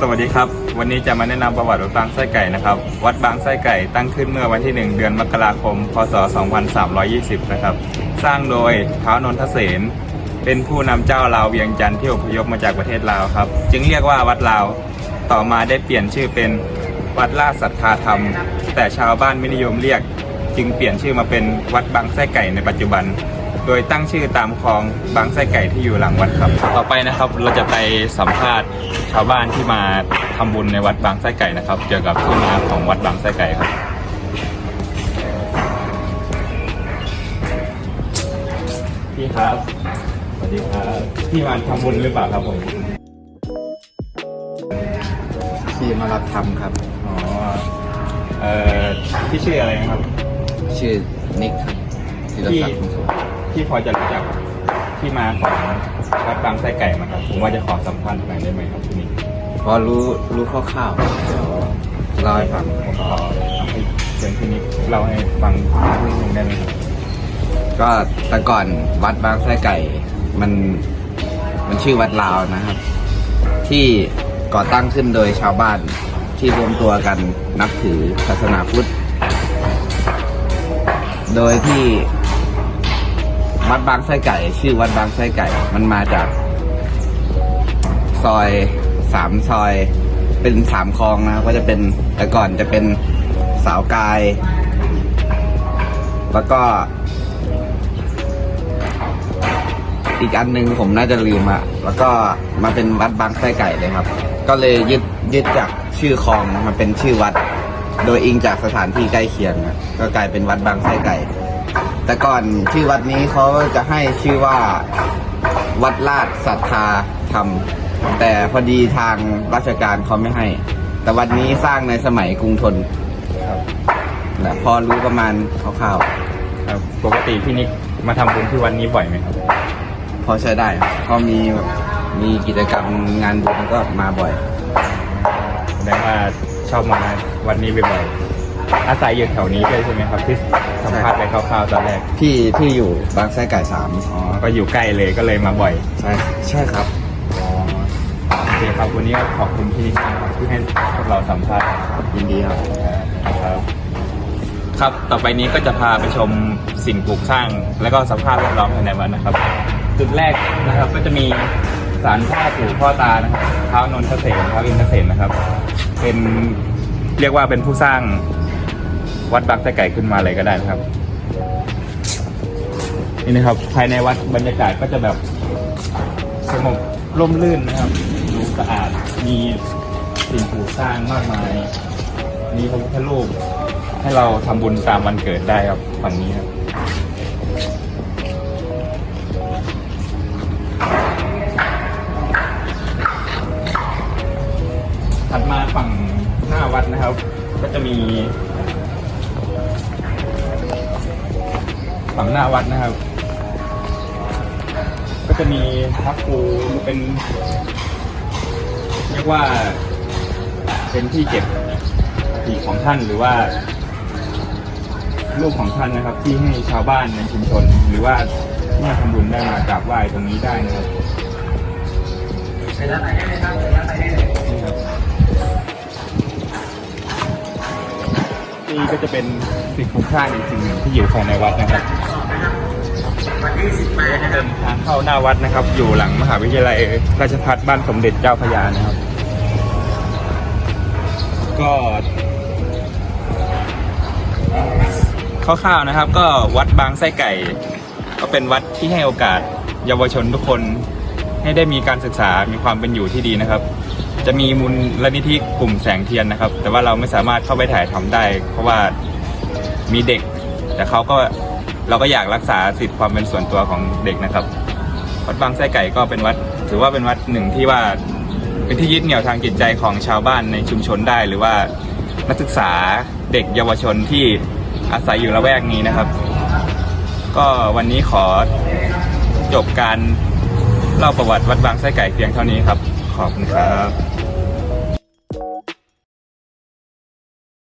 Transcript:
สวัสดีครับ วันนี้จะมาแนะนำประวัติวัดบางไส้ไก่นะครับ วัดบางไส้ไก่ตั้งขึ้นเมื่อวันที่ 1 เดือนมกราคม พศ 2320 นะครับ สร้างโดยท้าวนนทเสนเป็นผู้นำเจ้าลาวเวียงจันทร์ที่อพยพมาจากประเทศลาวครับ จึงเรียกว่าวัดลาว ต่อมาได้เปลี่ยนชื่อเป็นวัดราชศรัทธาธรรม แต่ชาวบ้านไม่นิยมเรียก จึงเปลี่ยนชื่อมาเป็นวัดบางไส้ไก่ในปัจจุบัน โดยตั้งชื่อตามคลองบางไส้ไก่ที่อยู่หลังวัดครับ ต่อไปนะครับเราจะไปสัมภาษณ์ชาวบ้านที่มาทำบุญในวัดบางไส้ไก่นะครับ เกี่ยวกับที่มาของวัดบางไส้ไก่ครับพี่ครับสวัสดีครับพี่มาทำบุญหรือเปล่าครับผมที่มารับทำครับอ๋อเอ่อพี่ชื่ออะไรนะครับ ชื่อนิกครับศิลศักดิ์คงสุข พี่พอจะรู้จักที่มาของวัดบางไส้ไก่ไหมครับ ผมว่าจะขอสัมภาษณ์หน่อยได้ไหมครับที่นี่พอรู้รู้คร่าวๆเดี๋ยวเล่าให้ฟังผมขอเอาให้เชิญที่นี่เล่าให้ฟังนิดนึงได้ไหมครับก็แต่ก่อนวัดบางไส้ไก่มันมันชื่อวัดลาวนะครับ ที่ก่อตั้งขึ้นโดยชาวบ้านที่รวมตัวกันนับถือศาสนาพุทธ โดยที่ วัดบางไส้ไก่ ชื่อวัดบางไส้ไก่ มันมาจาก ซอยสามซอย เป็นสามคลองนะครับก็จะเป็นแต่ก่อนจะเป็นสาวกาย แล้วก็ อีกอันหนึ่งผมน่าจะลืมอะแล้วก็มาเป็นวัดบางไส้ไก่เลยครับ ก็เลยยึดยึดจากชื่อคลองมาเป็นชื่อวัด โดยอิงจากสถานที่ใกล้เคียงอะก็กลายเป็นวัดบางไส้ไก่ แต่ก่อนชื่อวัดนี้เขาจะให้ชื่อว่าวัดลาดศรัทธาธรรม แต่พอดีทางราชการเขาไม่ให้ แต่วัดนี้สร้างในสมัยกรุงธนครับนะพอรู้ประมาณคร่าวครับปกติพี่นิกมาทำบุญที่วันนี้บ่อยไหมครับ ๆพอใช้ได้ครับพอมีแบบมีกิจกรรมงานบุญก็มาบ่อย แสดงว่าชอบมาวันนี้บ่อยๆ อาศัยอยู่แถวนี้ด้วยใช่ไหมครับที่สัมภาษณ์ไปคร่าวๆตอนแรกที่ที่อยู่บางไส้ไก่สามอ๋อก็อยู่ใกล้เลยก็เลยมาบ่อยใช่ใช่ครับอ๋อโอเคครับวันนี้ก็ขอบคุณพี่นิกนะครับที่ให้พวกเราสัมภาษณ์ยินดีครับครับ ครับต่อไปนี้ก็จะพาไปชมสิ่งปลูกสร้าง และก็สภาพแวดล้อมภายในวัดนะครับ จุดแรกนะครับก็จะมีศาลพ่อปู่พ่อตานะครับเท้านนทเสนเท้าอินทเสนนะครับ เป็นเรียกว่าเป็นผู้สร้าง วัดบางไส้ไก่ขึ้นมาเลยก็ได้นะครับ นี่นะครับ ภายในวัดบรรยากาศก็จะแบบสงบร่มรื่นนะครับดูสะอาดมีสิ่งปลูกสร้างมากมายมีพระพุทธรูปให้เราทำบุญตามวันเกิดได้ครับฝั่งนี้ครับถัดมาฝั่งหน้าวัดนะครับ ก็จะมี ฝั่งหน้าวัดนะครับ ก็จะมีพระครูเป็นเรียกว่าเป็นที่เก็บอัฐิของท่านหรือว่ารูปของท่านนะครับ ที่ให้ชาวบ้านในชุมชน หรือว่าที่มาทำบุญได้มากราบไหว้ตรงนี้ได้นะครับนี่ครับนี่ก็จะเป็น สิ่งคุ้มค่าอีกสิ่งหนึ่งที่อยู่ภายในวัดนะครับเป็นทางเข้าหน้าวัดนะครับ อยู่หลังมหาวิทยาลัยราชภัฏบ้านสมเด็จเจ้าพระยานะครับ ก็คร่าวๆนะครับ ก็วัดบางไส้ไก่ ก็เป็นวัดที่ให้โอกาสเยาวชนทุกคนให้ได้มีการศึกษา มีความเป็นอยู่ที่ดีนะครับ จะมีมูลนิธิกลุ่มแสงเทียนนะครับ แต่ว่าเราไม่สามารถเข้าไปถ่ายทำได้ เพราะว่า มีเด็ก แต่เขาก็เราก็อยากรักษาสิทธิความเป็นส่วนตัวของเด็กนะครับ วัดบางไส้ไก่ก็เป็นวัด ถือว่าเป็นวัดหนึ่งที่ว่าเป็นที่ยึดเหนี่ยวทางจิตใจของชาวบ้านในชุมชนได้ หรือว่านักศึกษาเด็กเยาวชนที่อาศัยอยู่ละแวกนี้นะครับ ก็วันนี้ขอจบการเล่าประวัติวัดบางไส้ไก่เพียงเท่านี้ครับ ขอบคุณครับ